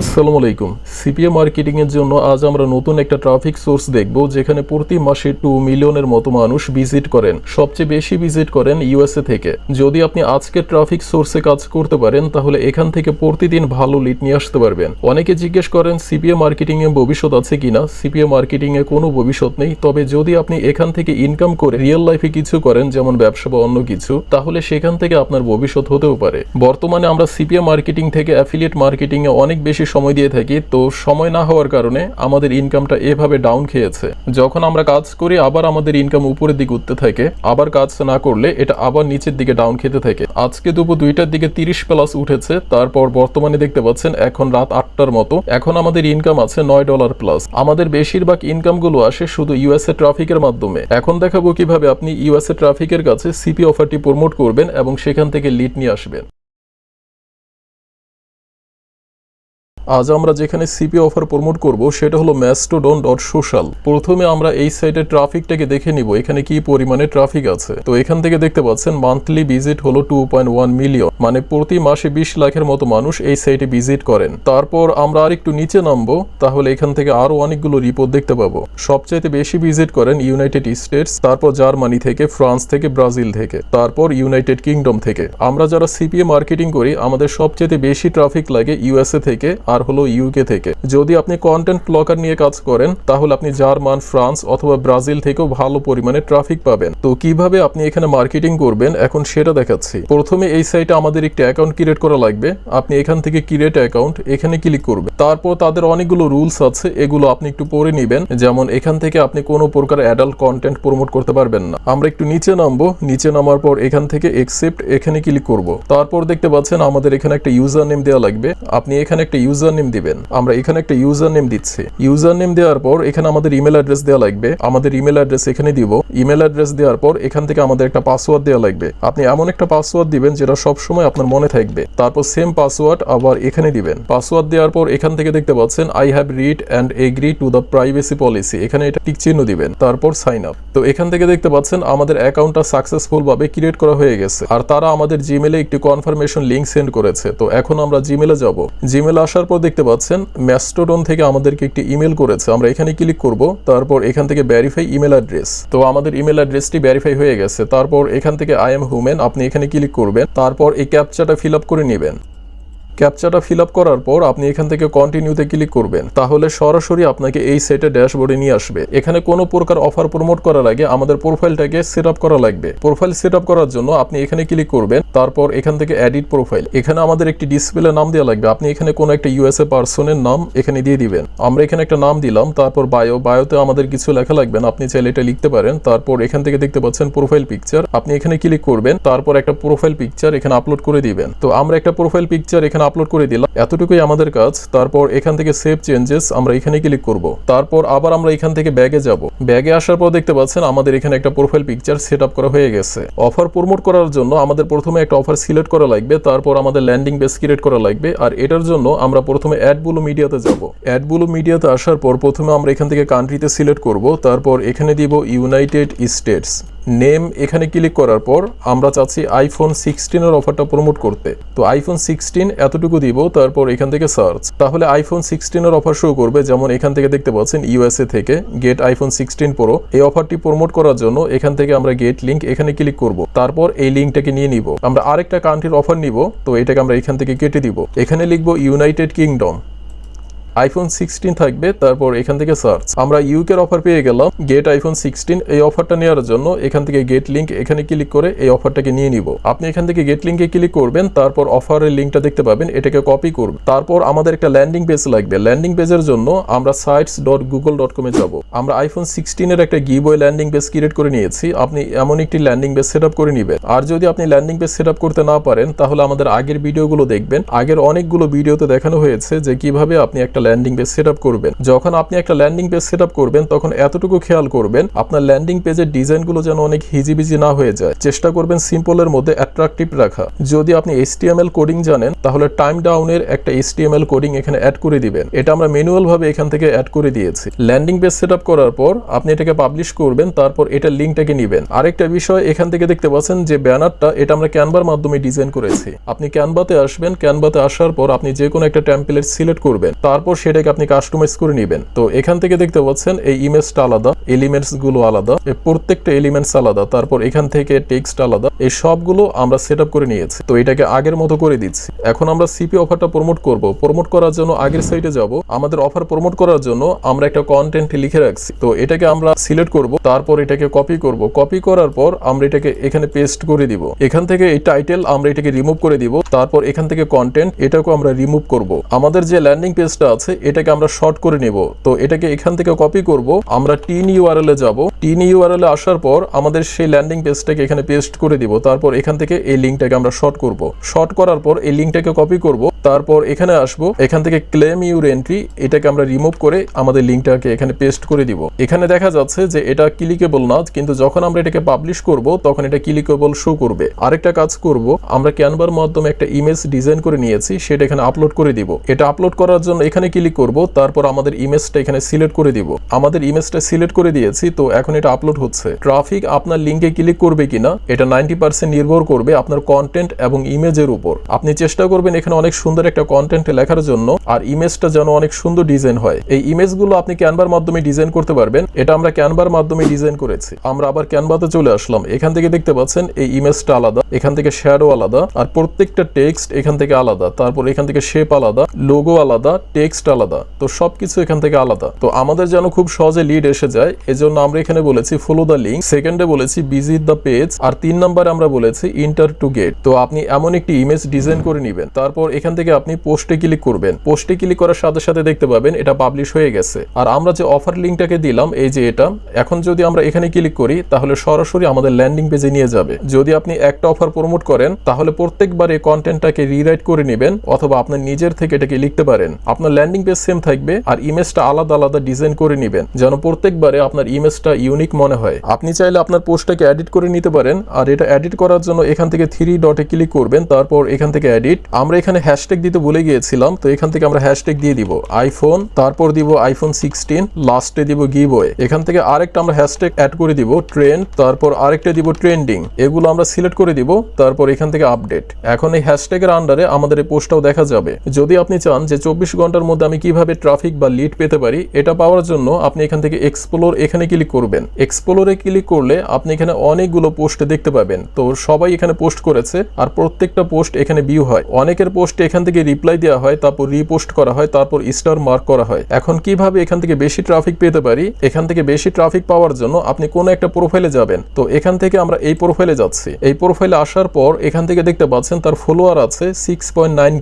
আসসালামু আলাইকুম। CPA marketing এর জন্য আজ আমরা নতুন একটা ট্রাফিক সোর্স দেখব, যেখানে প্রতি মাসে টু মিলিয়নের মতো মানুষ ভিজিট করেন, সবচেয়ে বেশি ভিজিট করেন ইউএসএ থেকে। যদি আপনি আজকে ট্রাফিক সোর্সে কাজ করতে পারেন, তাহলে এখান থেকে প্রতিদিন ভালো লিড নিয়ে আসতে পারবেন। অনেকে জিজ্ঞেস করেন সিপিএ মার্কেটিং এ ভবিষ্যৎ আছে কিনা? সিপিএ মার্কেটিং এ কোনো ভবিষ্যৎ নেই। তবে যদি আপনি এখান থেকে ইনকাম করে রিয়েল লাইফে কিছু করেন, যেমন ব্যবসা বা অন্য কিছু, তাহলে সেখান থেকে আপনার ভবিষ্যৎ হতেও পারে। বর্তমানে আমরা সিপিএ মার্কেটিং থেকে অ্যাফিলিয়েট মার্কেটিং এ অনেক বেশি সময় দিয়ে থাকি, তো সময় না হওয়ার কারণে আমাদের ইনকামটা এভাবে ডাউন খেয়েছে। যখন আমরা কাজ করি, আবার আমাদের ইনকাম উপরের দিকে উঠতে থাকে, আবার কাজ না করলে এটা আবার নিচের দিকে ডাউন খেতে থাকে। আজকে দুপুর দুইটার দিকে তিরিশ প্লাস উঠেছে, তারপর বর্তমানে দেখতে পাচ্ছেন এখন রাত আটটার মতো। এখন আমাদের ইনকাম আছে নয় ডলার প্লাস আমাদের বেশিরভাগ ইনকামগুলো আসে শুধু ইউএসএ ট্রাফিকের মাধ্যমে। এখন দেখাবো কীভাবে আপনি ইউএসএ ট্রাফিকের কাছে সিপি অফারটি প্রমোট করবেন এবং সেখান থেকে লিড নিয়ে আসবেন। আজ আমরা যেখানে সিপি অফার প্রমোট করব, সেটা হলো ম্যাস্টোডন ডট সোশ্যাল প্রথমে আমরা এই সাইটের ট্রাফিকটাকে দেখে নিব, এখানে কি পরিমাণে ট্রাফিক আছে। তো এখান থেকে দেখতে পাচ্ছেন মান্থলি ভিজিট হলো টু মিলিয়ন মানে প্রতি মাসে বিশ লাখের মতো মানুষ এই সাইটে ভিজিট করেন। তারপর আমরা আর একটু নিচে নামবো, তাহলে এখান থেকে আরও অনেকগুলো রিপোর্ট দেখতে পাবো। সবচাইতে বেশি ভিজিট করেন ইউনাইটেড স্টেটস তারপর জার্মানি থেকে ফ্রান্স থেকে ব্রাজিল থেকে, তারপর ইউনাইটেড কিংডম থেকে। আমরা যারা সিপিএ মার্কেটিং করি, আমাদের সবচেয়ে বেশি ট্রাফিক লাগে ইউএসএ থেকে আর হলো ইউকে থেকে। যদি আপনি কন্টেন্ট ব্লকার নিয়ে কাজ করেন, তাহলে আপনি জার্মান, ফ্রান্স অথবা ব্রাজিল থেকেও ভালো পরিমাণে ট্রাফিক পাবেন। তো কীভাবে আপনি এখানে মার্কেটিং করবেন, এখন সেটা দেখাচ্ছি। প্রথমে এই সাইটে আমাদের একটা অ্যাকাউন্ট ক্রিয়েট করা লাগবে। আপনি এখান থেকে ক্রিয়েট অ্যাকাউন্ট এখানে ক্লিক করবেন। তারপর তাদের অনেকগুলো রুলস আছে, এগুলো আপনি একটু পড়ে নেবেন। যেমন, এখান থেকে আপনি কোনো প্রকার অ্যাডাল্ট কন্টেন্ট প্রমোট করতে পারবেন না। আমরা একটু নিচে নামবো। নিচে নামার পর এখান থেকে একসেপ্ট এখানে ক্লিক করব। তারপর দেখতে পাচ্ছেন, আমাদের এখানে একটা ইউজার নেম দেওয়া লাগবে। আপনি এখানে একটা ইউজার নেম দিবেন। আমরা এখানে একটা ইউজার নেম দিচ্ছি। ইউজার নেম দেওয়ার পর এখানে আমাদের ইমেল অ্যাড্রেস দেওয়া লাগবে। আমাদের ইমেল অ্যাড্রেস এখানে দিব। ইমেল অ্যাড্রেস দেওয়ার পর এখান থেকে আমাদের একটা পাসওয়ার্ড দেওয়া লাগবে। আপনি এমন একটা পাসওয়ার্ড দিবেন যেটা সব সময় আপনার মনে থাকবে। তারপর সেম পাসওয়ার্ড আবার এখানে দিবেন। পাসওয়ার্ড দেওয়ার পর এখান থেকে দেখতে পাচ্ছেন I have read and agree to the privacy policy এখানে এটা টিক চিহ্ন দিবেন। তারপর সাইন আপ তো এখান থেকে দেখতে পাচ্ছেন, আমাদের অ্যাকাউন্টটা সাকসেসফুল ভাবে ক্রিয়েট করা হয়ে গেছে। আর তারা আমাদের জিমেলে একটি কনফার্মেশন লিংক সেন্ড করেছে। তো এখন আমরা জিমেলে যাব। জিমেলে আসার পর দেখতে পাচ্ছেন ম্যাস্টোডন থেকে আমাদেরকে একটি ইমেল করেছে। আমরা এখানে ক্লিক করব, তারপর এখান থেকে ভ্যারিফাই ইমেল অ্যাড্রেস তো আমাদের ইমেল অ্যাড্রেসটি ভ্যারিফাই হয়ে গেছে। তারপর এখান থেকে আই এম হুমেন আপনি এখানে ক্লিক করবেন। তারপর এই ক্যাপচাটা ফিল আপ করে নেবেন। ক্যাপচাটা ফিল আপ করার পর আপনি এখান থেকে কন্টিনিউতে ক্লিক করবেন। তাহলে সরাসরি আপনাকে এই সেটের ড্যাশবোর্ডে নিয়ে আসবে। এখানে কোনো প্রকার অফার প্রমোট করার আগে আমাদের প্রোফাইলটাকে সেট আপ করা লাগবে। প্রোফাইল সেট আপ করার জন্য আপনি এখানে ক্লিক করবেন, তারপর এখান থেকে এডিট প্রোফাইল এখানে আমাদের একটি ডিসপ্লে নাম দেওয়া লাগবে। আপনি এখানে কোনো একটা ইউএসএ পার্সনের নাম এখানে দিয়ে দিবেন। আমরা এখানে একটা নাম দিলাম, তারপর বায়ো বায়োতে আমাদের কিছু লেখা লাগবে না। আপনি চাইলে এটা লিখতে পারেন। তারপর এখান থেকে দেখতে পাচ্ছেন প্রোফাইল পিকচার আপনি এখানে ক্লিক করবেন, তারপর একটা প্রোফাইল পিকচার এখানে আপলোড করে দিবেন। তো আমরা একটা প্রোফাইল পিকচার এখানে আপলোড করে দিলাম। এতটুকুই আমাদের কাজ। তারপর এখান থেকে সেভ চেঞ্জেস আমরা এখানে ক্লিক করব। তারপর আবার আমরা এখান থেকে ব্যাগে যাব। ব্যাগে আসার পর দেখতে পাচ্ছেন আমাদের এখানে একটা প্রোফাইল পিকচার সেট করা হয়ে গেছে। অফার প্রমোট করার জন্য আমাদের প্রথমে একটা অফার সিলেক্ট করা লাগবে। তারপর আমাদের ল্যান্ডিং বেস ক্রিয়েট করা লাগবে। আর এটার জন্য আমরা প্রথমে অ্যাডবুলো মিডিয়াতে যাব। অ্যাডবুলো মিডিয়াতে আসার পর প্রথমে আমরা এখান থেকে কান্ট্রিতে সিলেক্ট করব। তারপর এখানে দিব ইউনাইটেড স্টেটস নেম এখানে ক্লিক করার পর আমরা চাচ্ছি আইফোন সিক্সটিনের অফারটা প্রমোট করতে। তো আইফোন সিক্সটিন এতটুকু দিব, তারপর এখান থেকে সার্চ তাহলে আইফোন সিক্সটিনের অফার শো করবে, যেমন এখান থেকে দেখতে পাচ্ছেন ইউএসএ থেকে গেট আইফোন সিক্সটিন প্রো এই অফারটি প্রমোট করার জন্য এখান থেকে আমরা গেট লিঙ্ক এখানে ক্লিক করব। তারপর এই লিঙ্কটাকে নিয়ে নিব। আমরা আরেকটা কান্ট্রির অফার নিব, তো এটাকে আমরা এখান থেকে কেটে দিব। এখানে লিখব ইউনাইটেড কিংডম আইফোন সিক্সটিন থাকবে, তারপর এখান থেকে সার্চ আমরা ইউকের অফার পেয়ে গেলাম গেট আইফোন সিক্সটিন এই অফারটা নেওয়ার জন্য এখান থেকে গেট লিঙ্ক এখানে ক্লিক করে এই অফারটাকে নিয়ে নিব। আপনি এখান থেকে গেট লিঙ্কে ক্লিক করবেন, তারপর অফারের লিঙ্কটা দেখতে পাবেন, এটাকে কপি করবেন। তারপর আমাদের একটা ল্যান্ডিং পেজ লাগবে। ল্যান্ডিং পেজের জন্য আমরা সাইটস ডট গুগল ডট কমে যাব। আমরা আইফোন সিক্সটিনের একটা গিবয় ল্যান্ডিং পেজ ক্রিয়েট করে নিয়েছি। আপনি এমন একটি ল্যান্ডিং পেজ সেট করে নেবেন। আর যদি আপনি ল্যান্ডিং পেজ সেট করতে না পারেন, তাহলে আমাদের আগের ভিডিওগুলো দেখবেন। আগের অনেকগুলো ভিডিওতে দেখানো হয়েছে যে কীভাবে আপনি একটা ল্যান্ডিং পেজ সেট করবেন। যখন আপনি একটা ল্যান্ডিং পেজ সেট করবেন, তখন এতটুকু খেয়াল করবেন, আপনার ল্যান্ডিং পেজের ডিজাইনগুলো যেন অনেক হিজিবিজি না হয়ে যায়। চেষ্টা করবেন সিম্পলের মধ্যে অ্যাট্রাকটিভ রাখা। যদি আপনি এইচটিএমএল কোডিং জানেন, তাহলে টাইম ডাউনের একটা এইচটিএমএল কোডিং এখানে অ্যাড করে দিবেন। এটা আমরা ম্যানুয়াল ভাবে এখান থেকে অ্যাড করে দিয়েছি। ল্যান্ডিং পেজ সেট করার পর আপনি এটাকে পাবলিশ করবেন, তারপর এটার লিঙ্কটাকে নেবেন। আরেকটা বিষয়, এখান থেকে দেখতে পাচ্ছেন যে ব্যানারটা, এটা আমরা ক্যানভার মাধ্যমে ডিজাইন করেছি। আপনি ক্যানভাতে আসবেন। ক্যানভাতে আসার পর আপনি যে কোনো একটা টেমপ্লেট সিলেক্ট করবেন। তারপর সেটাকে আপনি কাস্টমাইজ করে নেবেন। তো এখান থেকে দেখতে পাচ্ছেন, এই ইমেজটা আলাদা এলিমেন্টসগুলো আলাদা এই প্রত্যেকটা এলিমেন্টস আলাদা, তারপর এখান থেকে টেক্সট আলাদা, এই সবগুলো আমরা সেট করে নিয়েছি। তো এটাকে আগের মতো করে দিচ্ছি। এখন আমরা সিপি অফারটা প্রমোট করব। প্রমোট করার জন্য আগের সাইটে যাব। আমাদের অফার প্রমোট করার জন্য আমরা একটা কন্টেন্ট লিখে রাখছি। তো এটাকে আমরা সিলেক্ট করব, তারপর এটাকে কপি করব। কপি করার পর আমরা এটাকে এখানে পেস্ট করে দিব। এখান থেকে এই টাইটেল আমরা এটাকে রিমুভ করে দিব। তারপর এখান থেকে কন্টেন্ট এটাকে আমরা রিমুভ করব। আমাদের যে ল্যান্ডিং পেজটা আছে এটাকে আমরা শর্ট করে নিব। তো এটাকে এখান থেকে কপি করব। আমরা টিন ইউআরএল এ যাব। টিন ইউআরএল এ আসার পর আমাদের সেই ল্যান্ডিং পেজটাকে এখানে পেস্ট করে দিব। তারপর এখান থেকে এই লিঙ্কটাকে আমরা শর্ট করব। শর্ট করার পর এই লিঙ্কটাকে কপি করব। তারপর এখানে আসব। এখান থেকে ক্লেম ইউর এন্ট্রি এটাকে আমরা রিমুভ করে আমাদের লিঙ্কটাকে এখানে পেস্ট করে দিব। এখানে দেখা যাচ্ছে যে এটা ক্লিকেবল না কিন্তু যখন আমরা এটাকে পাবলিশ করব, তখন এটা ক্লিকেবল শো করবে। আরেকটা কাজ করব, আমরা ক্যানভার মাধ্যমে একটা ইমেজ ডিজাইন করে নিয়েছি, সেটা এখানে আপলোড করে দিব। এটা আপলোড করার জন্য এখানে ক্লিক করব, তারপর আমাদের ইমেজটা এখানে সিলেক্ট করে দিব। আমাদের ইমেজটা সিলেক্ট করে দিয়েছি, তো এখন এটা আপলোড হচ্ছে। ট্রাফিক আপনার লিঙ্কে ক্লিক করবে কিনা, এটা নাইনটি নির্ভর করবে আপনার কন্টেন্ট এবং ইমেজের উপর। আপনি চেষ্টা করবেন এখানে অনেক সুন্দর একটা কন্টেন্ট লেখার জন্য আর ইমেজটা যেন অনেক সুন্দর ডিজাইন হয়। এই ইমেজগুলো আপনি ক্যানভার মাধ্যমে ডিজাইন করতে পারবেন। এটা আমরা ক্যানভার মাধ্যমে ডিজাইন করেছি। আমরা আবার ক্যানভাতে চলে আসলাম। এখান থেকে দেখতে পাচ্ছেন এই ইমেজটা আলাদা। এখান থেকে শ্যাডো আলাদা। আর প্রত্যেকটা টেক্সট এখান থেকে আলাদা। তারপর এখান থেকে শেপ আলাদা। লোগো আলাদা। টেক্সট আলাদা। তো সবকিছু এখান থেকে আলাদা। তো আমাদের যেন খুব সহজে লিড এসে যায়, এজন্য আমরা এখানে বলেছি ফলো দ্য লিঙ্ক সেকেন্ডে বলেছি ভিজিট দ্য পেজ আর তিন নম্বরে আমরা বলেছি ইন্টার টু গেট তো আপনি এমন একটি ইমেজ ডিজাইন করে নেবেন। তারপর এখান থেকে আপনি পোস্টে ক্লিক করবেন। পোস্টে ক্লিক করার সাথে সাথে দেখতে পাবেন এটা পাবলিশ হয়ে গেছে। আর আমরা যে অফার লিঙ্কটাকে দিলাম, এই যে এটা, এখন যদি আমরা এখানে ক্লিক করি, তাহলে সরাসরি আমাদের ল্যান্ডিং পেজে নিয়ে যাবে। যদি আপনি একটা অফার প্রমোট করেন, তাহলে প্রত্যেকবার এই কন্টেন্টটাকে রিরাইট করে নেবেন, অথবা আপনার নিজের থেকে এটাকে লিখতে পারেন। আপনার ল্যান্ডিং পেজ সেম থাকবে, আর ইমেজটা আলাদা আলাদা ডিজাইন করে নেবেন, যেন প্রত্যেকবারে আপনার ইমেজটা ইউনিক মনে হয়। আপনি চাইলে আপনার পোস্টটাকে এডিট করে নিতে পারেন, আর এটা এডিট করার জন্য এখান থেকে থ্রি ডটে ক্লিক করবেন, তারপর এখান থেকে এডিট আমরা এখানে হ্যাশট্যাগ দিতে ভুলে গিয়েছিলাম, তো এখান থেকে আমরা হ্যাশট্যাগ দিয়ে দিব আইফোন তারপর দিব আইফোন সিক্সটিন লাস্টে দিব গিভওয়ে এখান থেকে আরেকটা আমরা হ্যাশট্যাগ অ্যাড করে দিব ট্রেন্ড তারপর আরেকটা দিব ট্রেন্ডিং এগুলো আমরা সিলেক্ট করে দিব, তারপর এখান থেকে আপডেট এখন এই হ্যাশট্যাগের আন্ডারে আমাদের এই পোস্টটাও দেখা যাবে। যদি আপনি চান যে চব্বিশ ঘণ্টার মধ্যে আমি কীভাবে ট্রাফিক বা লিড পেতে পারি, এটা পাওয়ার জন্য আপনি এখান থেকে এক্সপ্লোর এখানে ক্লিক করবেন। এক্সপ্লোরে ক্লিক করলে আপনি এখানে অনেকগুলো পোস্ট দেখতে পাবেন। তো সবাই এখানে পোস্ট করেছে, আর প্রত্যেকটা পোস্ট এখানে ভিউ হয়। অনেকের পোস্টে এখান থেকে রিপ্লাই দেওয়া হয়, তারপর রিপোস্ট করা হয়, তারপর স্টার মার্ক করা হয়। এখন কীভাবে এখান থেকে বেশি ট্রাফিক পেতে পারি? এখান থেকে বেশি ট্রাফিক পাওয়ার জন্য আপনি কোন একটা প্রোফাইলে যাবেন। তো এখান থেকে আমরা এই প্রোফাইলে যাচ্ছি। এই প্রোফাইলে আসার পর এখান থেকে দেখতে পাচ্ছেন তার ফলোয়ার আছে সিক্স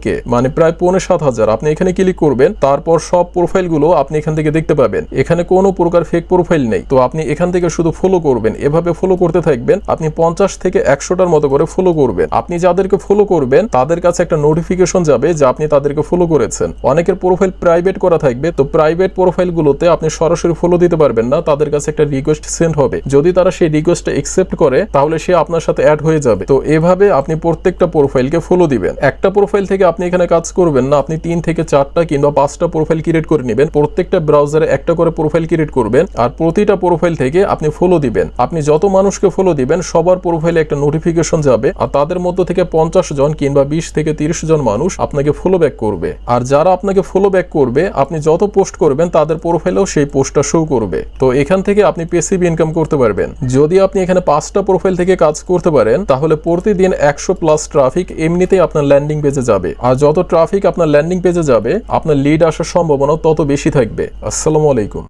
কে মানে প্রায় পৌনে সাত হাজার। আপনি এখানে ক্লিক করবেন, তারপর সব প্রোফাইলগুলো আপনি এখান থেকে দেখতে পাবেন। এখানে কোনো প্রকার ফেক প্রোফাইল নেই। তো আপনি এখান থেকে শুধু ফলো করবেন, এভাবে ফলো করতে থাকবেন, আপনি পঞ্চাশ থেকে একশোটার মতো করে ফলো করবেন। আপনি যাদেরকে ফলো করবেন, তাদের কাছে একটা নোটিফিকেশন যাবে যে আপনি তাদেরকে ফলো করেছেন। অনেকের প্রোফাইল প্রাইভেট করা থাকবে, তো প্রাইভেট প্রোফাইল গুলোতে আপনি সরাসরি ফলো দিতে পারবেন না, তাদের কাছে একটা রিকোয়েস্ট সেন্ড হবে। যদি তারা সেই রিকোয়েস্টটা একসেপ্ট করে, তাহলে সে আপনার সাথে অ্যাড হয়ে যাবে। তো এভাবে আপনি প্রত্যেকটা প্রোফাইলকে ফলো দিবেন। একটা প্রোফাইল থেকে আপনি এখানে কাজ করবেন না, আপনি তিন থেকে চারটা কিংবা পাঁচটা প্রোফাইল ক্রিয়েট করে নেবেন। প্রত্যেকটা ব্রাউজারে একটা করে প্রোফাইল ক্রিয়েট করবেন আর প্রতিটা প্রোফাইল থেকে আপনি ফলো দিবেন। আপনি যত মানুষকে ফলো দিবেন, সবার প্রোফাইলে একটা নোটিফিকেশন যাবে আর তাদের মধ্য থেকে পঞ্চাশ জন কিংবা বিশ থেকে তিরিশ জন মানুষ আপনাকে ফলো ব্যাক করবে। আর যারা আপনাকে ফলো ব্যাক করবে, আপনি যত পোস্ট করবেন, তাদের প্রোফাইলেও সেই পোস্টটা শো করবে। তো এখান থেকে আপনি পেসিভ ইনকাম করতে পারবেন। যদি আপনি এখানে পাঁচটা প্রোফাইল থেকে কাজ করতে পারেন, তাহলে প্রতিদিন একশো প্লাস ট্রাফিক এমনিতেই আপনার ল্যান্ডিং পেজে যাবে। আর যত ট্রাফিক আপনার ল্যান্ডিং পেজে যাবে, আপনার লিড আসার সম্ভাবনা তত বেশি থাকবে। আসসালামু আলাইকুম।